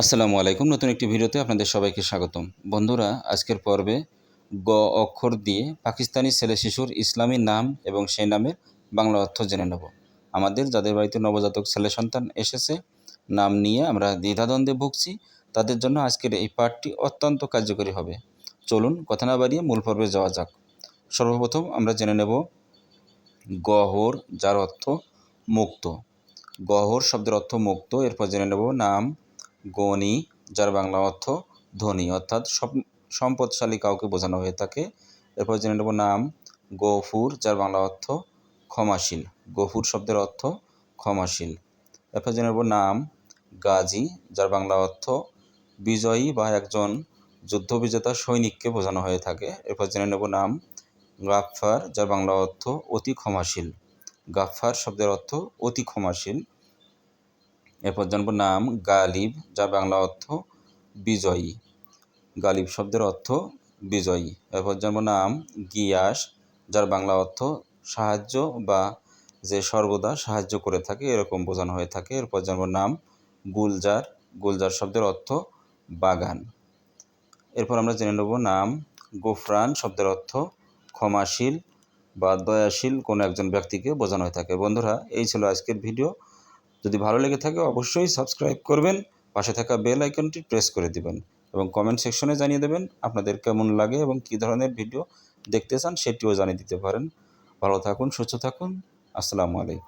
আসসালামু আলাইকুম। নতুন একটি ভিডিওতে আপনাদের সবাইকে স্বাগতম। বন্ধুরা, আজকের পর্বে গ অক্ষর দিয়ে পাকিস্তানি ছেলে শিশুর ইসলামী নাম এবং সেই নামের বাংলা অর্থ জেনে নেব। আমাদের, যাদের বাড়িতে নবজাতক ছেলে সন্তান এসেছে, নাম নিয়ে আমরা দ্বিধাদ্বন্দ্বে ভুগছি, তাদের জন্য আজকের এই পাঠটি অত্যন্ত কার্যকরী হবে। চলুন, কথা না বাড়িয়ে মূল পর্বে যাওয়া যাক। সর্বপ্রথম আমরা জেনে নেব গহর, যার অর্থ মুক্ত। গহর শব্দের অর্থ মুক্ত। এরপর জেনে নেব নাম গণি, যার বাংলা অর্থ ধনী, অর্থাৎ সম্পদশালী কাউকে বোঝানো হয়ে থাকে। এরপর জেনে নেব নাম, গফুর, যার বাংলা অর্থ ক্ষমাশীল, গফুর শব্দের অর্থ ক্ষমাশীল। এরপর জেনে নেব নাম, গাজী, যার বাংলা অর্থ বিজয়ী বা একজন যুদ্ধবিজেতা সৈনিককে বোঝানো হয়ে থাকে। এরপর জেনে নেব নাম, গাফফার, যার বাংলা অর্থ অতি ক্ষমাশীল। গাফফার শব্দের অর্থ অতি ক্ষমাশীল। এরপর জানব নাম, গালিব যার বাংলা অর্থ বিজয়ী। গালিব শব্দের অর্থ বিজয়ী। এরপর জানব নাম, গিয়াস, যার বাংলা অর্থ সাহায্য বা যে সর্বদা সাহায্য করে থাকে, এরকম বোঝানো হয়ে থাকে। এরপর জানব নাম, গুলজার। গুলজার শব্দের অর্থ বাগান। এরপর আমরা জেনে নেব নাম, গোফরান শব্দের অর্থ ক্ষমাশীল বা দয়াশীল। কোনো একজন ব্যক্তিকে বোঝানো হয়ে থাকে। বন্ধুরা, এই ছিল আজকের ভিডিও। যদি ভালো লেগে থাকে অবশ্যই সাবস্ক্রাইব করবেন, পাশে থাকা বেল আইকনটি প্রেস করে দিবেন এবং কমেন্ট সেকশনে জানিয়ে দেবেন আপনাদের কেমন লাগে এবং কী ধরনের ভিডিও দেখতে চান সেটিও জানিয়ে দিতে পারেন। ভালো থাকুন, সুস্থ থাকুন, আসসালামু আলাইকুম।